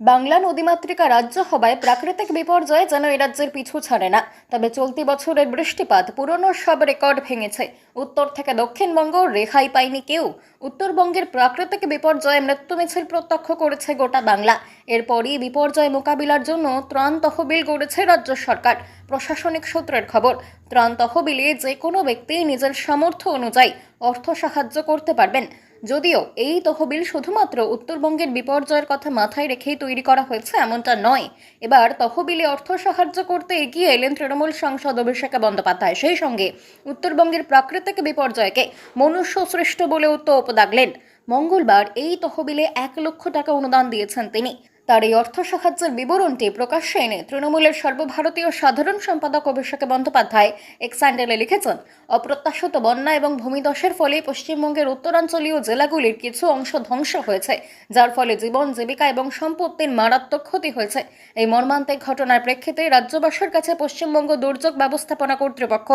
বাংলা নদীমাতৃকা রাজ্য হওয়ায় প্রাকৃতিক বিপর্যয় যেন এ রাজ্যের পিছু ছাড়ে না। তবে চলতি বছরের বৃষ্টিপাত পুরনো সব রেকর্ড ভেঙেছে। উত্তর থেকে দক্ষিণবঙ্গ রেহাই পায়নি কেউ। উত্তরবঙ্গের প্রাকৃতিক বিপর্যয়ে মৃত্যু মিছিল প্রত্যক্ষ করেছে গোটা বাংলা। এরপরই বিপর্যয় মোকাবিলার জন্য ত্রাণ তহবিল গড়েছে রাজ্য সরকার। প্রশাসনিক সূত্রের খবর, ত্রাণ তহবিলে যে কোনো ব্যক্তি নিজের সামর্থ্য অনুযায়ী অর্থ সাহায্য করতে পারবেন। যদিও এই তহবিল শুধুমাত্র উত্তরবঙ্গের বিপর্যয়ের কথা মাথায় রেখেই তৈরি করা হয়েছে, এমনটা নয়। এবার তহবিলে অর্থ সাহায্য করতে এগিয়ে এলেন তৃণমূল সাংসদ অভিষেক বন্দ্যোপাধ্যায়। সেই সঙ্গে উত্তরবঙ্গের প্রাকৃতিক বিপর্যয়কে মনুষ্য সৃষ্ট বলেও তো দাগলেন মঙ্গলবার এই তহবিলে এক লক্ষ টাকা অনুদান দিয়েছেন তিনি। তার এই অর্থ সাহায্যের বিবরণটি প্রকাশ্যে এনে তৃণমূলের সর্বভারতীয় সাধারণ সম্পাদক অভিষেক বন্দ্যোপাধ্যায় এক স্যান্ডেলে লিখেছেন, অপ্রত্যাশিত বন্যা এবং ভূমিধসের ফলে পশ্চিমবঙ্গের উত্তরাঞ্চলীয় জেলাগুলির কিছু অংশ ধ্বংস হয়েছে, যার ফলে জীবন, জীবিকা এবং সম্পত্তির মারাত্মক ক্ষতি হয়েছে। এই মর্মান্তিক ঘটনার প্রেক্ষিতে রাজ্যবাসীর কাছে পশ্চিমবঙ্গ দুর্যোগ ব্যবস্থাপনা কর্তৃপক্ষ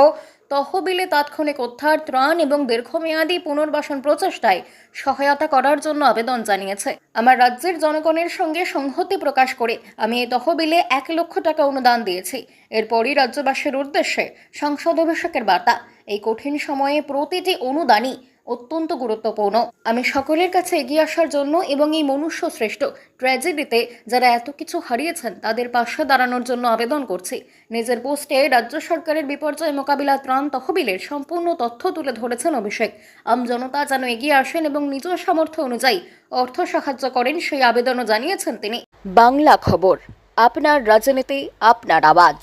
তহবিলে তাৎক্ষণিক উদ্ধার, ত্রাণ এবং দীর্ঘমেয়াদী পুনর্বাসন প্রচেষ্টায় সহায়তা করার জন্য আবেদন জানিয়েছে। আমার রাজ্যের জনগণের সঙ্গে সংহতি প্রকাশ করে আমি এই তহবিলে এক লক্ষ টাকা অনুদান দিয়েছি। এরপরই রাজ্যবাসীর উদ্দেশ্যে সংসদ অভিষেকের বার্তা। এই কঠিন সময়ে প্রতিটি অনুদানই অত্যন্ত গুরুত্বপূর্ণ। আমি সকলের কাছে এগিয়ে আসার জন্য এবং এই মনুষ্য শ্রেষ্ঠ ট্র্যাজেডিতে যারা এত কিছু হারিয়েছেন, তাদের পাশে দাঁড়ানোর জন্য আবেদন করছি। নিজের পোস্টে রাজ্য সরকারের বিপর্যয় মোকাবিলা ত্রাণ তহবিলের সম্পূর্ণ তথ্য তুলে ধরেছেন অভিষেক। আম জনতা যেন এগিয়ে আসেন এবং নিজ সামর্থ্য অনুযায়ী অর্থ সাহায্য করেন সেই আবেদনও জানিয়েছেন তিনি। বাংলা খবর, আপনার রাজনীতি, আপনার আওয়াজ।